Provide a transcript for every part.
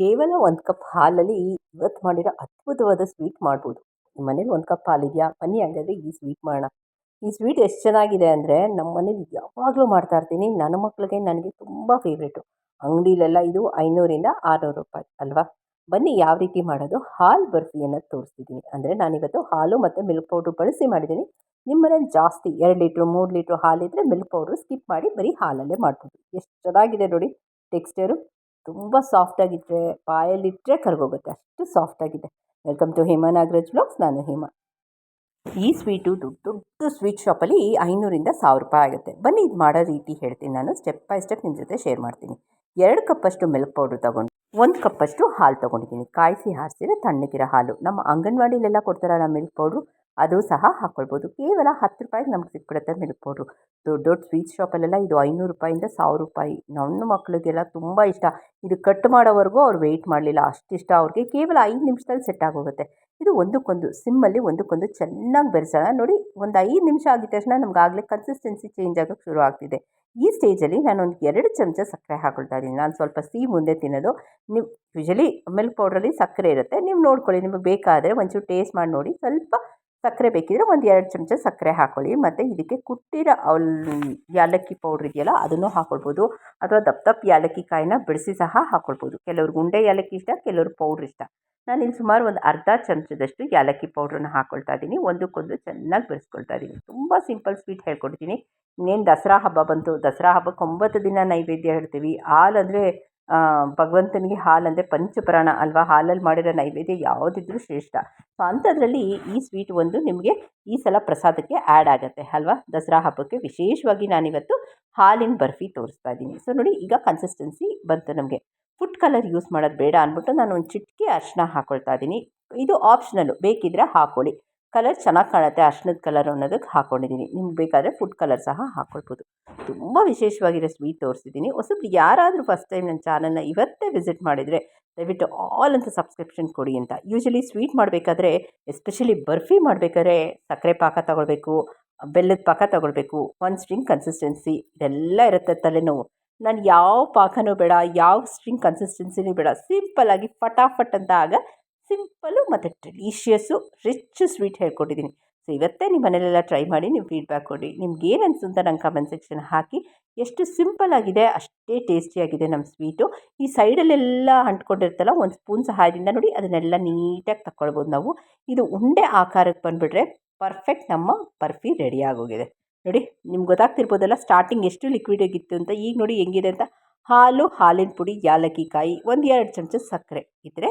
ಕೇವಲ ಒಂದು ಕಪ್ ಹಾಲಲ್ಲಿ ಇವತ್ತು ಮಾಡಿರೋ ಅದ್ಭುತವಾದ ಸ್ವೀಟ್ ಮಾಡ್ಬೋದು. ನಿಮ್ಮ ಮನೇಲಿ ಒಂದು ಕಪ್ ಹಾಲಿದೆಯಾ? ಬನ್ನಿ ಹಾಗಾದರೆ ಈ ಸ್ವೀಟ್ ಮಾಡೋಣ. ಈ ಸ್ವೀಟ್ ಎಷ್ಟು ಚೆನ್ನಾಗಿದೆ ಅಂದರೆ ನಮ್ಮ ಮನೇಲಿ ಯಾವಾಗಲೂ ಮಾಡ್ತಾಯಿರ್ತೀನಿ ನನ್ನ ಮಕ್ಕಳಿಗೆ ನನಗೆ ತುಂಬ ಫೇವ್ರೇಟು ಅಂಗಡಿಲೆಲ್ಲ ಇದು ಐನೂರಿಂದ ಆರುನೂರು ರೂಪಾಯಿ, ಅಲ್ವಾ? ಬನ್ನಿ ಯಾವ ರೀತಿ ಮಾಡೋದು? ಹಾಲು ಬರ್ಫಿಯನ್ನು ತೋರಿಸ್ತಿದ್ದೀನಿ ಅಂದರೆ ನಾನಿವತ್ತು ಹಾಲು ಮತ್ತು ಮಿಲ್ಕ್ ಪೌಡ್ರ್ ಬಳಸಿ ಮಾಡಿದ್ದೀನಿ ನಿಮ್ಮ ಮನೇಲಿ ಜಾಸ್ತಿ ಎರಡು ಲೀಟ್ರು, ಮೂರು ಲೀಟ್ರು ಹಾಲಿದ್ದರೆ ಮಿಲ್ಕ್ ಪೌಡ್ರು ಸ್ಕಿಪ್ ಮಾಡಿ ಬರೀ ಹಾಲಲ್ಲೇ ಮಾಡ್ಬೋದು. ಎಷ್ಟು ಚೆನ್ನಾಗಿದೆ ನೋಡಿ ಟೆಕ್ಸ್ಚರು ತುಂಬ ಸಾಫ್ಟಾಗಿಟ್ಟರೆ ಬಾಯಲ್ಲಿಟ್ಟರೆ ಕರಗೋಗುತ್ತೆ, ಅಷ್ಟು ಸಾಫ್ಟಾಗಿದೆ welcome to Hema Nagaraj blogs ನಾನು ಹೇಮಾ. ಈ ಸ್ವೀಟು ದೊಡ್ಡ ದೊಡ್ಡ ಸ್ವೀಟ್ ಶಾಪಲ್ಲಿ ಐನೂರಿಂದ ಸಾವಿರ ರೂಪಾಯಿ ಆಗುತ್ತೆ. ಬನ್ನಿ, ಇದು ಮಾಡೋ ರೀತಿ ಹೇಳ್ತೀನಿ ನಾನು ಸ್ಟೆಪ್ ಬೈ ಸ್ಟೆಪ್ ನಿಮ್ಮ ಜೊತೆ ಶೇರ್ ಮಾಡ್ತೀನಿ. ಎರಡು ಕಪ್ಪಷ್ಟು ಮಿಲ್ಕ್ ಪೌಡ್ರ್ ತೊಗೊಂಡು, ಒಂದು ಕಪ್ಪಷ್ಟು ಹಾಲು ತೊಗೊಂಡಿದ್ದೀನಿ. ಕಾಯಿಸಿ, ಹಾರಿಸಿದ್ರೆ ತಣ್ಣಗಿರೋ ಹಾಲು. ನಮ್ಮ ಅಂಗನವಾಡಿಲೆಲ್ಲ ಕೊಡ್ತಾರಲ್ಲ ಮಿಲ್ಕ್ ಪೌಡ್ರು ಅದು ಸಹ ಹಾಕ್ಕೊಳ್ಬೋದು ಕೇವಲ ಹತ್ತು ರೂಪಾಯಿಗೆ ನಮ್ಗೆ ಸಿಕ್ಬಿಡುತ್ತೆ ಮಿಲ್ಕ್ ಪೌಡ್ರು ದೊಡ್ಡ ದೊಡ್ಡ ಸ್ವೀಟ್ ಶಾಪಲ್ಲೆಲ್ಲ ಇದು ಐನೂರು ರೂಪಾಯಿಂದ ಸಾವಿರ ರೂಪಾಯಿ. ನನ್ನ ಮಕ್ಕಳಿಗೆಲ್ಲ ತುಂಬ ಇಷ್ಟ. ಇದು ಕಟ್ ಮಾಡೋವರೆಗೂ ಅವ್ರು ವೆಯ್ಟ್ ಮಾಡಲಿಲ್ಲ. ಅಷ್ಟಿಷ್ಟ ಅವ್ರಿಗೆ. ಕೇವಲ ಐದು ನಿಮಿಷದಲ್ಲಿ ಸೆಟ್ ಆಗೋಗುತ್ತೆ. ಇದು ಒಂದಕ್ಕೊಂದು ಸಿಮ್ಮಲ್ಲಿ ಒಂದಕ್ಕೊಂದು ಚೆನ್ನಾಗಿ ಬೆರೆಸೋಣ. ನೋಡಿ, ಒಂದು ಐದು ನಿಮಿಷ ಆಗಿದ ತಕ್ಷಣ ನಮಗಾಗಲೇ ಕನ್ಸಿಸ್ಟೆನ್ಸಿ ಚೇಂಜ್ ಆಗೋಕ್ಕೆ ಶುರು ಆಗ್ತಿದೆ. ಈ ಸ್ಟೇಜಲ್ಲಿ ನಾನೊಂದು ಎರಡು ಚಮಚ ಸಕ್ಕರೆ ಹಾಕೊಳ್ತಾ ಇದ್ದೀನಿ. ನಾನು ಸ್ವಲ್ಪ ಸಿಹಿ ಮುಂದೆ ತಿನ್ನೋದು. ನೀವು ಯೂಶಲಿ ಮಿಲ್ಕ್ ಪೌಡ್ರಲ್ಲಿ ಸಕ್ಕರೆ ಇರುತ್ತೆ. ನೀವು ನೋಡ್ಕೊಳ್ಳಿ. ನಿಮಗೆ ಬೇಕಾದರೆ ಒಂಚೂರು ಟೇಸ್ಟ್ ಮಾಡಿ ನೋಡಿ. ಸ್ವಲ್ಪ ಸಕ್ಕರೆ ಬೇಕಿದ್ರೆ ಒಂದು ಎರಡು ಚಮಚ ಸಕ್ಕರೆ ಹಾಕ್ಕೊಳ್ಳಿ ಮತ್ತು ಇದಕ್ಕೆ ಕುಟ್ಟಿರೋ ಅವಲ್, ಯಾಲಕ್ಕಿ ಪೌಡ್ರ್ ಇದೆಯಲ್ಲ, ಅದನ್ನು ಹಾಕ್ಕೊಳ್ಬೋದು ಅಥವಾ ದಪ್ಪ ದಪ್ಪ ಯಾಲಕ್ಕಿ ಕಾಯಿನ ಬಿಡಿಸಿ ಸಹ ಹಾಕ್ಕೊಳ್ಬೋದು ಕೆಲವ್ರಿಗೆ ಉಂಡೆ ಯಾಲಕ್ಕಿ ಇಷ್ಟ ಕೆಲವ್ರಿಗೆ ಪೌಡ್ರ್ ಇಷ್ಟ. ನಾನು ಇಲ್ಲಿ ಸುಮಾರು ಒಂದು ಅರ್ಧ ಚಮಚದಷ್ಟು ಯಾಲಕ್ಕಿ ಪೌಡ್ರನ್ನ ಹಾಕ್ಕೊಳ್ತಾ ಇದ್ದೀನಿ. ಒಂದಕ್ಕೊಂದು ಚೆನ್ನಾಗಿ ಬೆರೆಸ್ಕೊಳ್ತಾ ಇದ್ದೀನಿ. ತುಂಬ ಸಿಂಪಲ್, ಸ್ವೀಟ್ ಹೇಳ್ಕೊಡ್ತೀನಿ. ಇನ್ನೇನು ದಸರಾ ಹಬ್ಬ ಬಂತು, ದಸರಾ ಹಬ್ಬಕ್ಕೆ ಒಂಬತ್ತು ದಿನ ನೈವೇದ್ಯ ಹೇಳ್ತೀವಿ. ಹಾಲಂದರೆ ಭಗವಂತನಿಗೆ ಹಾಲಂದರೆ ಪಂಚಪ್ರಾಣ ಅಲ್ವಾ? ಹಾಲಲ್ಲಿ ಮಾಡಿರೋ ನೈವೇದ್ಯ ಯಾವುದಿದ್ರೂ ಶ್ರೇಷ್ಠ. ಸೊ ಅಂಥದ್ರಲ್ಲಿ ಈ ಸ್ವೀಟ್ ಒಂದು ನಿಮಗೆ ಈ ಸಲ ಪ್ರಸಾದಕ್ಕೆ ಆ್ಯಡ್ ಆಗುತ್ತೆ, ಅಲ್ವಾ? ದಸರಾ ಹಬ್ಬಕ್ಕೆ ವಿಶೇಷವಾಗಿ ನಾನಿವತ್ತು ಹಾಲಿನ ಬರ್ಫಿ ತೋರಿಸ್ತಾ ಇದ್ದೀನಿ. ಸೊ ನೋಡಿ, ಈಗ ಕನ್ಸಿಸ್ಟೆನ್ಸಿ ಬಂತು ನಮಗೆ. ಫುಡ್ ಕಲರ್ ಯೂಸ್ ಮಾಡೋದು ಬೇಡ ಅಂದ್ಬಿಟ್ಟು ನಾನು ಒಂದು ಚಿಟ್ಕೆ ಅರಿಶಿನ ಹಾಕ್ಕೊಳ್ತಾ ಇದ್ದೀನಿ. ಇದು ಆಪ್ಷನಲ್ಲು ಬೇಕಿದ್ದರೆ ಹಾಕ್ಕೊಳ್ಳಿ ಕಲರ್ ಚೆನ್ನಾಗಿ ಕಾಣುತ್ತೆ. ಅರ್ಶಿನದ ಕಲರ್ ಅನ್ನೋದಕ್ಕೆ ಹಾಕ್ಕೊಂಡಿದ್ದೀನಿ ನಿಮ್ಗೆ ಬೇಕಾದರೆ ಫುಡ್ ಕಲರ್ ಸಹ ಹಾಕ್ಕೊಳ್ಬೋದು ತುಂಬ ವಿಶೇಷವಾಗಿರೋ ಸ್ವೀಟ್ ತೋರಿಸಿದ್ದೀನಿ ಹೊಸಬ್ರು ಯಾರಾದರೂ ಫಸ್ಟ್ ಟೈಮ್ ನನ್ನ ಚಾನಲ್ನ ಇವತ್ತೇ ವಿಸಿಟ್ ಮಾಡಿದರೆ ದಯವಿಟ್ಟು ಆಲ್ ಅಂತ ಸಬ್ಸ್ಕ್ರಿಪ್ಷನ್ ಕೊಡಿ ಅಂತ. ಯೂಶಲಿ ಸ್ವೀಟ್ ಮಾಡಬೇಕಾದ್ರೆ ಎಸ್ಪೆಷಲಿ ಬರ್ಫಿ ಮಾಡಬೇಕಾದ್ರೆ ಸಕ್ಕರೆ ಪಾಕ ತಗೊಳ್ಬೇಕು, ಬೆಲ್ಲದ ಪಾಕ ತಗೊಳ್ಬೇಕು. ಒಂದು ಸ್ಟ್ರಿಂಗ್ ಕನ್ಸಿಸ್ಟೆನ್ಸಿ ಇದೆಲ್ಲ ಇರುತ್ತೆ ತಲೆನೋವು. ನಾನು ಯಾವ ಪಾಕನೂ ಬೇಡ, ಯಾವ ಸ್ಟ್ರಿಂಗ್ ಕನ್ಸಿಸ್ಟೆನ್ಸಿನೂ ಬೇಡ. ಸಿಂಪಲ್ಲಾಗಿ ಫಟಾಫಟ್ ಅಂತ ಆಗ ಸಿಂಪಲ್ಲು ಮತ್ತು ಡೆಲಿಷಿಯಸ್ಸು ರಿಚ್ ಸ್ವೀಟ್ ಹೇಳ್ಕೊಟ್ಟಿದ್ದೀನಿ ಸೊ, ಇವತ್ತೇ ನಿಮ್ಮ ಮನೇಲೆಲ್ಲ ಟ್ರೈ ಮಾಡಿ, ನೀವು ಫೀಡ್ಬ್ಯಾಕ್ ಕೊಡಿ. ನಿಮ್ಗೆ ಏನು ಅನಿಸು ಅಂತ ನಂಗೆ ಕಮೆಂಟ್ ಸೆಕ್ಷನ್ ಹಾಕಿ. ಎಷ್ಟು ಸಿಂಪಲ್ ಆಗಿದೆ, ಅಷ್ಟೇ ಟೇಸ್ಟಿಯಾಗಿದೆ ನಮ್ಮ ಸ್ವೀಟು. ಈ ಸೈಡಲ್ಲೆಲ್ಲ ಅಂಟ್ಕೊಂಡಿರ್ತಲ್ಲ, ಒಂದು ಸ್ಪೂನ್ ಸಹಾಯದಿಂದ ನೋಡಿ, ಅದನ್ನೆಲ್ಲ ನೀಟಾಗಿ ತಗೊಳ್ಬೋದು ನಾವು. ಇದು ಉಂಡೆ ಆಕಾರಕ್ಕೆ ಬಂದುಬಿಟ್ರೆ ಪರ್ಫೆಕ್ಟ್ ನಮ್ಮ ಬರ್ಫಿ ರೆಡಿ ಆಗೋಗಿದೆ. ನೋಡಿ, ನಿಮ್ಗೆ ಗೊತ್ತಾಗ್ತಿರ್ಬೋದಲ್ಲ, ಸ್ಟಾರ್ಟಿಂಗ್ ಎಷ್ಟು ಲಿಕ್ವಿಡ್ ಆಗಿತ್ತು ಅಂತ, ಈಗ ನೋಡಿ ಹೆಂಗಿದೆ ಅಂತ. ಹಾಲು, ಹಾಲಿನ ಪುಡಿ, ಯಾಲಕ್ಕಿ ಕಾಯಿ ಒಂದು ಎರಡು ಚಮಚ ಸಕ್ಕರೆ ಇದ್ದರೆ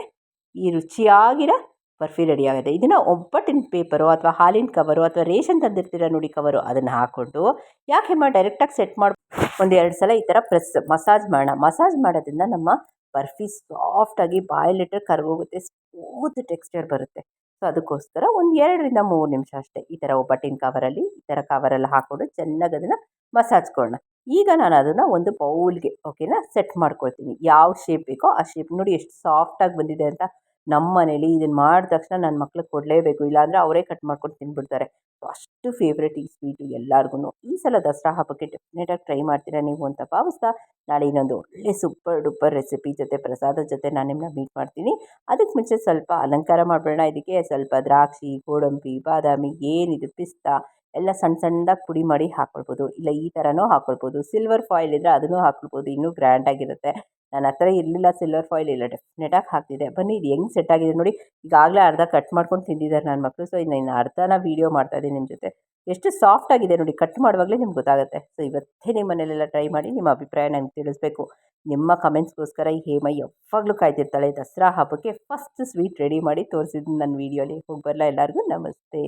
ಈ ರುಚಿಯಾಗಿರೋ ಬರ್ಫಿ ರೆಡಿ ಆಗುತ್ತೆ ಇದನ್ನು ಒಬ್ಬಟ್ಟಿನ ಪೇಪರು ಅಥವಾ ಹಾಲಿನ ಕವರು ಅಥವಾ ರೇಷನ್ ತಂದಿರ್ತೀರ ನೋಡಿ ಕವರು ಅದನ್ನು ಹಾಕ್ಕೊಂಡು ಯಾಕೆ ಮಾ ಡೈರೆಕ್ಟಾಗಿ ಸೆಟ್ ಮಾಡಿ, ಒಂದು ಎರಡು ಸಲ ಈ ಥರ ಪ್ರೆಸ್ ಮಸಾಜ್ ಮಾಡೋಣ. ಮಸಾಜ್ ಮಾಡೋದ್ರಿಂದ ನಮ್ಮ ಬರ್ಫಿ ಸಾಫ್ಟಾಗಿ ಬಾಯಲ್ಲಿಟ್ಟರೆ ಕರ್ಗೋಗುತ್ತೆ ಸ್ಮೂತ್ ಟೆಕ್ಸ್ಚರ್ ಬರುತ್ತೆ. ಸೊ ಅದಕ್ಕೋಸ್ಕರ ಒಂದು ಎರಡರಿಂದ ಮೂರು ನಿಮಿಷ ಅಷ್ಟೇ ಈ ಥರ ಒಬ್ಬಟ್ಟಿನ ಕವರಲ್ಲಿ ಈ ಥರ ಕವರಲ್ಲಿ ಹಾಕ್ಕೊಂಡು ಚೆನ್ನಾಗಿ ಅದನ್ನು ಮಸಾಜ್ ಕೊಡೋಣ. ಈಗ ನಾನು ಅದನ್ನು ಒಂದು ಬೌಲ್ಗೆ, ಓಕೆನಾ, ಸೆಟ್ ಮಾಡ್ಕೊಳ್ತೀನಿ. ಯಾವ ಶೇಪ್ ಬೇಕೋ ಆ ಶೇಪ್ ನೋಡಿ ಎಷ್ಟು ಸಾಫ್ಟಾಗಿ ಬಂದಿದೆ ಅಂತ ನಮ್ಮ ಮನೇಲಿ ಇದನ್ನು ಮಾಡಿದ ತಕ್ಷಣ ನನ್ನ ಮಕ್ಳಿಗೆ ಕೊಡಲೇಬೇಕು. ಇಲ್ಲಾಂದರೆ ಅವರೇ ಕಟ್ ಮಾಡ್ಕೊಂಡು ತಿಂದ್ಬಿಡ್ತಾರೆ ಅಷ್ಟು ಫೇವ್ರೆಟ್ ಈ ಸ್ವೀಟು ಎಲ್ಲರಿಗೂ ಈ ಸಲ ದಸರಾ ಹಬ್ಬಕ್ಕೆ ಡೆಫಿನೆಟಾಗಿ ಟ್ರೈ ಮಾಡ್ತೀರಾ ನೀವು ಅಂತ ಭಾವಿಸ್ತಾ ನಾಳೆ ಇನ್ನೊಂದು ಒಳ್ಳೆ ಸೂಪರ್ ಡೂಪರ್ ರೆಸಿಪಿ ಜೊತೆ ಪ್ರಸಾದದ ಜೊತೆ ನಾನು ನಿಮ್ಮನ್ನ ಮೀಟ್ ಮಾಡ್ತೀನಿ. ಅದಕ್ಕೆ ಮುಂಚೆ ಸ್ವಲ್ಪ ಅಲಂಕಾರ ಮಾಡಬೇಡ ಇದಕ್ಕೆ ಸ್ವಲ್ಪ ದ್ರಾಕ್ಷಿ, ಗೋಡಂಬಿ, ಬಾದಾಮಿ, ಏನಿದು, ಪಿಸ್ತಾ ಎಲ್ಲ ಸಣ್ಣ ಸಣ್ಣದಾಗಿ ಪುಡಿ ಮಾಡಿ ಹಾಕ್ಕೊಳ್ಬೋದು ಇಲ್ಲ ಈ ಥರನೂ ಹಾಕ್ಕೊಳ್ಬೋದು ಸಿಲ್ವರ್ ಫಾಯಿಲ್ ಇದ್ದರೆ ಅದನ್ನು ಹಾಕ್ಕೊಳ್ಬೋದು ಇನ್ನೂ ಗ್ರ್ಯಾಂಡಾಗಿರುತ್ತೆ ನನ್ನ ಹತ್ರ ಇರಲಿಲ್ಲ. ಸಿಲ್ವರ್ ಫಾಯಿಲ್ ಇಲ್ಲ. ಡೆಫಿನೆಟಾಗಿ ಹಾಕ್ತಿದ್ದೆ. ಬನ್ನಿ, ಇದು ಹೆಂಗೆ ಸೆಟ್ ಆಗಿದೆ ನೋಡಿ. ಈಗಾಗಲೇ ಅರ್ಧ ಕಟ್ ಮಾಡ್ಕೊಂಡು ತಿಂದಿದ್ದಾರೆ ನನ್ನ ಮಕ್ಕಳು ಸೊ ಇನ್ನು ಇನ್ನು ಅರ್ಧನ ವೀಡಿಯೋ ಮಾಡ್ತಾಯಿದ್ದೀನಿ ನಿಮ್ಮ ಜೊತೆ. ಎಷ್ಟು ಸಾಫ್ಟ್ ಆಗಿದೆ ನೋಡಿ. ಕಟ್ ಮಾಡುವಾಗಲೇ ನಿಮ್ಗೆ ಗೊತ್ತಾಗುತ್ತೆ. ಸೊ ಇವತ್ತೇ ನಿಮ್ಮ ಮನೇಲೆಲ್ಲ ಟ್ರೈ ಮಾಡಿ ನಿಮ್ಮ ಅಭಿಪ್ರಾಯ ನನಗೆ ತಿಳಿಸ್ಬೇಕು. ನಿಮ್ಮ ಕಮೆಂಟ್ಸ್ಗೋಸ್ಕರ ಈ ಹೇಮ ಯಾವಾಗಲೂ ಕಾಯ್ತಿರ್ತಾಳೆ. ದಸರಾ ಹಬ್ಬಕ್ಕೆ ಫಸ್ಟ್ ಸ್ವೀಟ್ ರೆಡಿ ಮಾಡಿ ತೋರಿಸಿದ್ದು ನನ್ನ ವೀಡಿಯೋಲಿ ಹೋಗಿ ಬರಲ್ಲ ಎಲ್ಲರಿಗೂ. ನಮಸ್ತೆ.